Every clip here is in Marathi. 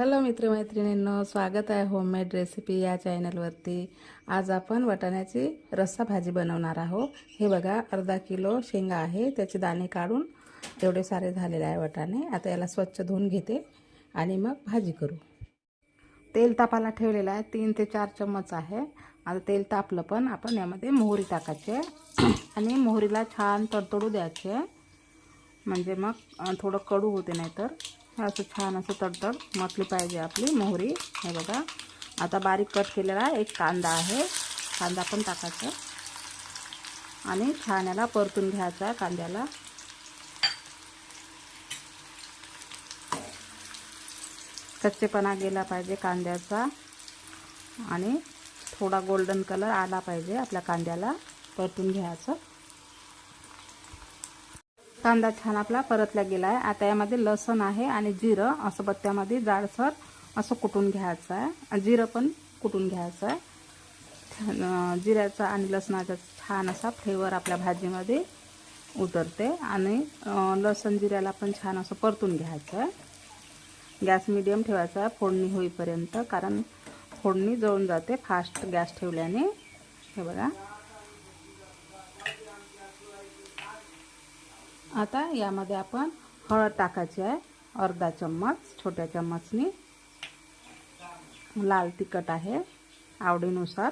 हॅलो मित्रमैत्रिणींनो स्वागत आहे होममेड रेसिपी या चॅनलवरती आज आपण वाटाण्याची रस्सा भाजी बनवणार आहोत. हे बघा अर्धा किलो शेंगा आहे त्याचे दाणे काढून एवढे सारे झालेले आहे वाटाणे. आता याला स्वच्छ धुवून घेते आणि मग भाजी करू. तेल तापायला ठेवलेलं आहे तीन ते चार चम्मच आहे. आता तेल तापलं पण आपण यामध्ये मोहरी टाकायची आणि मोहरीला छान तडतडू द्यायची म्हणजे मग थोडं कडू होते नाहीतर असं छान असं तडतड मटली पाहिजे आपली मोहरी. हे बघा. आता बारीक कट केलेला एक कांदा आहे. कांदा पण टाकायचा. आणि छान याला परतून घ्यायचा कांद्याला. कच्चेपणा गेला पाहिजे कांद्याचा. आणि थोडा गोल्डन कलर आला पाहिजे आपल्या कांद्याला. परतून घ्यायचं. कांदा छान आपला परतला गेला आहे आता यामध्ये लसण आहे आणि जिरं असं बत्त्यामध्ये जाडसर असं कुटून घ्यायचं आहे. जिरं पण कुटून घ्यायचं आहे. छान, जिऱ्याचा आणि लसणाचा छान असा फ्लेवर आपल्या भाजीमध्ये उतरते. आणि लसण जिऱ्याला पण छान असं परतून घ्यायचं आहे. गॅस मिडियम ठेवायचा आहे. फोडणी होईपर्यंत कारण फोडणी जळून जाते फास्ट गॅस ठेवल्याने. हे बघा. आता यामध्ये आपण हळद टाकायची आहे. अर्धा चम्मच छोट्या चम्मचनी. लाल तिखट आहे आवडीनुसार.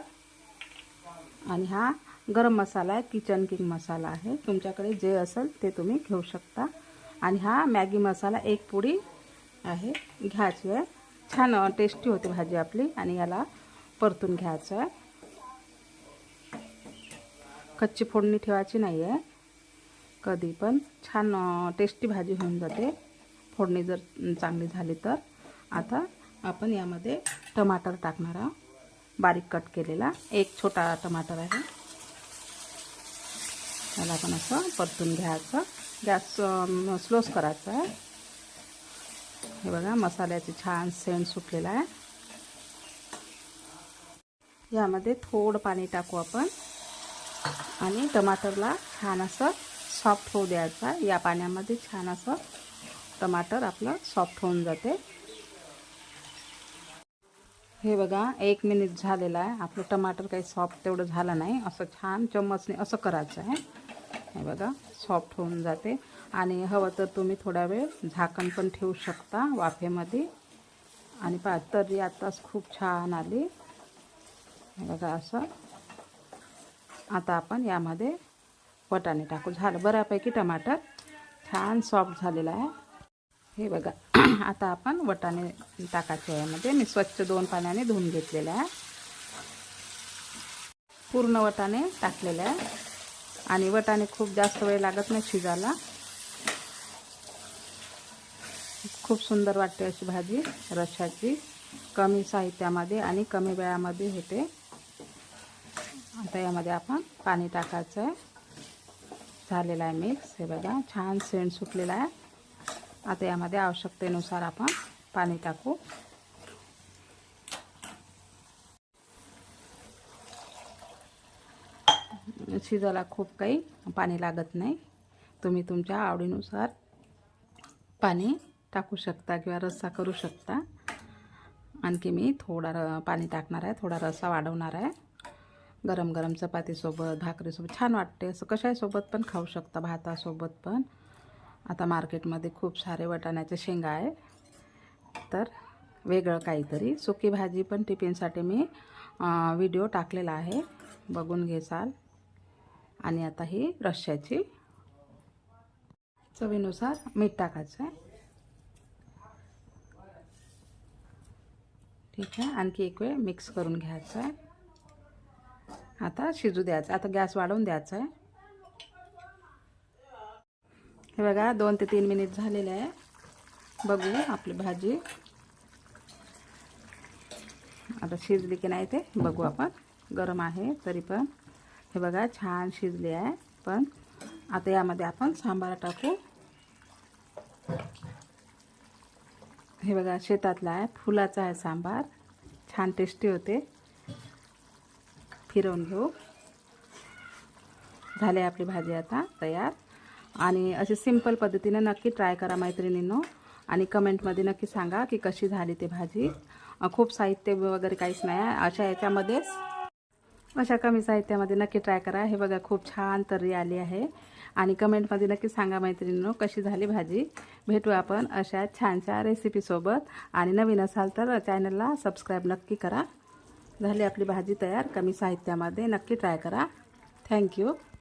आणि हा गरम मसाला आहे किचन किंग मसाला आहे. तुमच्याकडे जे असेल ते तुम्ही घेऊ शकता. आणि हा मॅगी मसाला एक पुडी आहे घ्यायची आहे. छान टेस्टी होते भाजी आपली. आणि याला परतून घ्यायचं आहे. कच्ची फोडणी ठेवायची नाही आहे कधी पण छान टेस्टी भाजी होऊन जाते. फोडणी जर चांगली झाली तर. आता आपण यामध्ये टमाटर टाकणार आहोत. बारीक कट केलेला. एक छोटा टमाटर आहे. त्याला आपण असं परतून घ्यायचं. गॅस स्लोच करायचा आहे. हे बघा मसाल्याचे छान सेंट सुटलेला आहे. यामध्ये थोडं पाणी टाकू आपण. आणि टमाटरला छान असं सॉफ्ट होऊ द्यायचा. या पाण्यामध्ये छान असं टमाटर आपलं सॉफ्ट होऊन जाते. हे बघा एक मिनिट झालेला आहे. आपलं टमाटर काही सॉफ्ट तेवढं झालं नाही. असं छान चम्मचने असं करायचं आहे. हे बघा सॉफ्ट होऊन जाते. आणि हवं तर तुम्ही थोडा वेळ झाकण पण ठेवू शकता वाफेमध्ये. आणि पा तरी आताच खूप छान आली. हे बघा असं. आता आपण यामध्ये वटाणे टाकू झालं. बऱ्यापैकी टमाटर छान सॉफ्ट झालेलं आहे. हे बघा. आता आपण वटाणे टाकायचे यामध्ये म्हणजे मी स्वच्छ दोन पाण्याने धुवून घेतलेले आहे. पूर्ण वटाणे टाकलेले आहे. आणि वटाणे खूप जास्त वेळ लागत नाही शिजायला. खूप सुंदर वाटते अशी भाजी. रशाची कमी साहित्यामध्ये आणि कमी वेळामध्ये होते. आता यामध्ये आपण पाणी टाकायचं आहे. झालेला आहे मिक्स. हे बघा छान सेंट सुटलेला आहे. आता यामध्ये आवश्यकतेनुसार आपण पाणी टाकू. शिजायला खूप काही पाणी लागत नाही. तुम्ही तुमच्या आवडीनुसार पाणी टाकू शकता किंवा रस्सा करू शकता. आणखी मी थोडा र पाणी टाकणार आहे थोडा रस्सा वाढवणार आहे. गरम गरम चपातीसोबत भाकरीसोबत. छान वाटते असं. कशासोबत पण खाऊ शकता भातासोबत पण. आता मार्केटमध्ये खूप सारे वाटाण्याचे शेंगा आहे. तर वेगळं काहीतरी. सुकी भाजी पण टिफिनसाठी मी व्हिडिओ टाकलेला आहे. बघून घेसाल आणि आता ही रश्श्याची चवीनुसार मीठ टाकायचं आहे. ठीक आहे. आणखी एक वेळ मिक्स करून घ्यायचं आहे. आता शिजू द्यायचं. आता गॅस वाढवून द्यायचा आहे हे बघा दोन ते तीन मिनिट झालेले आहे. बघू आपली भाजी. आता शिजली की नाही ते बघू आपण. गरम आहे तरी पण. हे बघा छान शिजली आहे. पण आता यामध्ये आपण सांबार टाकू. हे बघा शेतातला आहे फुलाचा आहे सांबार. छान टेस्टी होते. फिरवून घेऊ. झाले आपली भाजी आता तयार. आणि अशी सिंपल पद्धतीने नक्की ट्राय करा मैत्रिणींनो. आणि कमेंटमध्ये नक्की सांगा की कशी झाली ते भाजी. खूप साहित्य वगैरे काहीच नाही आहे. अशा याच्यामध्येच अशा कमी साहित्यामध्ये नक्की ट्राय करा. हे बघा खूप छान तर्री आली आहे. आणि कमेंटमध्ये नक्की सांगा मैत्रिणींनो कशी झाली भाजी. भेटू आपण अशा छानशा रेसिपीसोबत आणि नवीन असाल तर चॅनलला सबस्क्राईब नक्की करा. झाली आपली भाजी तयार. कमी साहित्यामध्ये नक्की ट्राय करा. थँक्यू